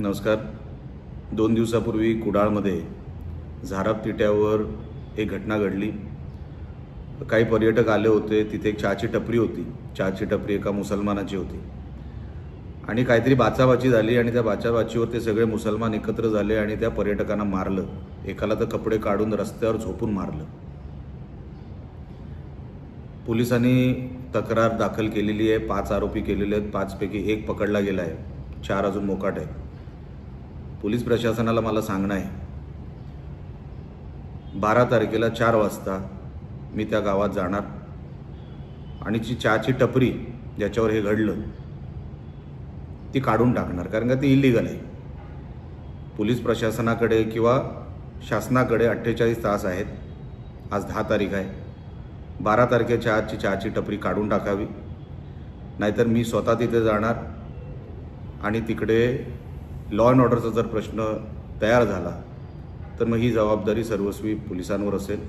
नमस्कार. दोन दिवसापूर्वी कुडाळमध्ये झाराप तिट्यावर एक घटना घडली. काही पर्यटक आले होते तिथे एक चहाची टपरी होती. चहाची टपरी एका मुसलमानाची होती. आणि काहीतरी बाचाबाची झाली आणि त्या बाचाबाचीवर ते सगळे मुसलमान एकत्र झाले आणि त्या पर्यटकांना मारलं. एकाला तर कपडे काढून रस्त्यावर झोपून मारलं. पोलिसांनी तक्रार दाखल केलेली आहे. पाच आरोपी केलेले आहेत. पाचपैकी एक पकडला गेला आहे. चार अजून मोकाट आहेत. पोलीस प्रशासनाला मला सांगणं आहे. बारा तारखेला चार वाजता मी त्या गावात जाणार. आणि जी चहाची टपरी ज्याच्यावर हे घडलं ती काढून टाकणार कारण का ती इलिगल आहे. पोलीस प्रशासनाकडे किंवा शासनाकडे अठ्ठेचाळीस तास आहेत. आज दहा तारीख आहे. बारा तारखेच्या आजची चहाची टपरी काढून टाकावी. नाहीतर मी स्वतः तिथे जाणार आणि तिकडे लॉ अँड ऑर्डरचा जर प्रश्न तयार झाला तर मग ही जबाबदारी सर्वस्वी पोलिसांवर असेल.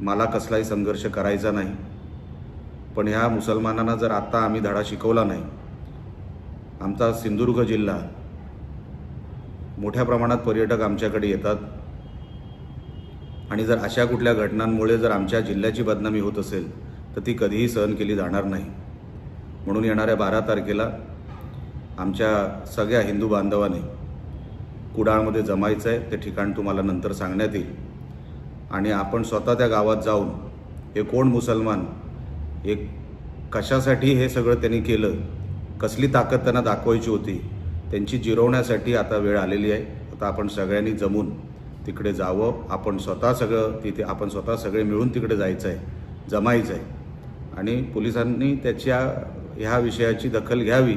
मला कसलाही संघर्ष करायचा नाही. पण ह्या मुसलमानांना जर आत्ता आम्ही धडा शिकवला नाही आमचा सिंधुदुर्ग जिल्हा मोठ्या प्रमाणात पर्यटक आमच्याकडे येतात. आणि जर अशा कुठल्या घटनांमुळे जर आमच्या जिल्ह्याची बदनामी होत असेल तर ती कधीही सहन केली जाणार नाही. म्हणून येणाऱ्या बारा तारखेला आमच्या सगळ्या हिंदू बांधवाने कुडाळमध्ये जमायचं आहे ते ठिकाण तुम्हाला नंतर सांगण्यात येईल. आणि आपण स्वतः त्या गावात जाऊन हे कोण मुसलमान एक कशासाठी हे सगळं त्यांनी केलं कसली ताकद त्यांना दाखवायची होती त्यांची जिरवण्यासाठी आता वेळ आलेली आहे. आता आपण सगळ्यांनी जमून तिकडे जावं आपण स्वतः सगळं तिथे आपण स्वतः सगळे मिळून तिकडे जायचं आहे जमायचं आहे. आणि पोलिसांनी त्याच्या ह्या विषयाची दखल घ्यावी